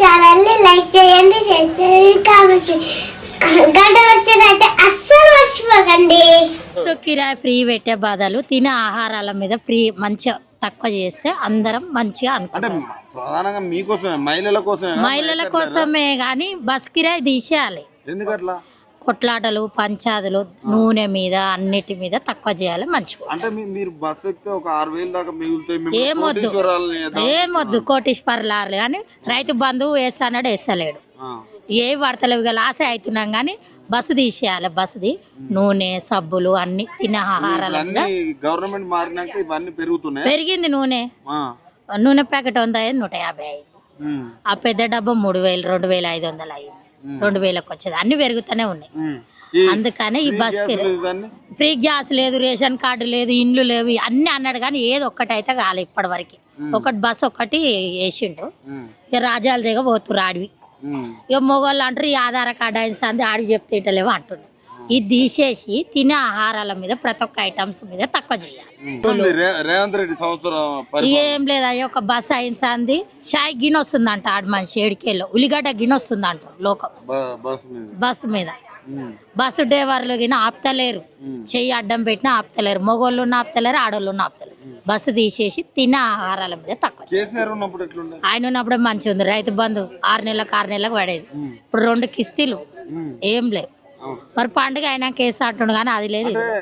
ఛానల్ని లైక్ చేయండి షేర్ చేయండి కామెంట్ చేయండి. గంట వచ్చినట్టే అస్సలు మర్చిపోకండి. సో కిరాయి ఫ్రీ పెట్టే బాధలు తినే ఆహారాల మీద ఫ్రీ మంచిగా తక్కువ చేస్తే అందరం మంచిగా అనుకుంటాం. ప్రధానంగా మీకోసమే మహిళల కోసమే మహిళల కోసమే కానీ బస్ కిరాయి తీసేయాలి. ఎందుకట్లా కొట్లాటలు పంచాదులు నూనె మీద అన్నిటి మీద తక్కువ చేయాలి మంచిగా. అంటే మీ- మీరు బస్ ఎక్కితే ఒక ఆరు వేలు దాకా మిగులుతాయి మిమ్మల్ని. ఏమొద్దు. ఏమొద్దు కోటీశ్వర్లారు కానీ రైతు బంధువు వేస్తాడు వేస్తలేడు. ఏ వార్తలు ఇక లాసే అవుతున్నాం కానీ బస్సు తీసేయాలి. బస్సుది నూనె సబ్బులు అన్ని తినే ఆహారాల మీద ఇవన్నీ గవర్నమెంట్ మారినాక ఇవన్నీ పెరుగుతున్నాయి. పెరిగింది నూనె. నూనె ప్యాకెట్ వంద నూట యాభై అయింది. ఆ పెద్ద డబ్బా మూడు వేలు రెండు వేల ఐదు వందలు అయ్యింది రెండు వేలకు వచ్చేది. అన్ని పెరుగుతూనే ఉన్నాయి. అందుకనే ఈ బస్ ఫ్రీ గ్యాస్ లేదు రేషన్ కార్డు లేదు ఇండ్లు లేవు అన్ని అన్నాడు కానీ ఏది ఒక్కటి అయితే కాలే ఇప్పటి వరకు ఒకటి బస్ ఒకటి వేసిండు. ఇక రాజాల దగ్గర పోతురు ఆడివి. ఇక మొగోళ్ళు అంటారు ఈ ఆధార్ కార్డు అయిన సంది ఆడివి చెప్తే ఇటలేవు అంటున్నారు ఇది తీసేసి తినే ఆహారాల మీద ప్రతి ఒక్క ఐటమ్స్ మీద తక్కువ చేయాలి. ఉంది. రే- రేవంత్ రెడ్డి సంవత్సరం పరి- ఏం లేదు అయ్యో ఒక బస్ అయిన సంది షాయ్ గిన్నె వస్తుందంట ఆడు మనిషి ఏడికేళ్ళు ఉల్లిగడ్డ గిన్నె వస్తుందంట లోకం. బ- బస్ మీద. బస్సు మీద. ఉమ్. బస్సు డ్రైవర్లు గిన ఆపుతలేరు. చెయ్యి అడ్డం పెట్టినా ఆపుతలేరు. మగోళ్ళు ఉన్న ఆపుతలేరు ఆడోళ్ళు ఉన్న ఆపుతలేరు బస్సు తీసేసి తినే ఆహారాల మీద తక్కువ చేయాలి. కేసీఆర్ ఉన్నప్పుడు ఎట్లుండే ఆయన ఉన్నప్పుడే మంచిగా ఉంది రైతు బంధు ఆరు నెలలకు ఆరు నెలలకు పడేది. ఇప్పుడు రెండు కిస్తీలు. ఏం లేవు. మరి పండుగ అయినాక వేస్తా అంటుండు కానీ అది లేదు ఇది లేదు.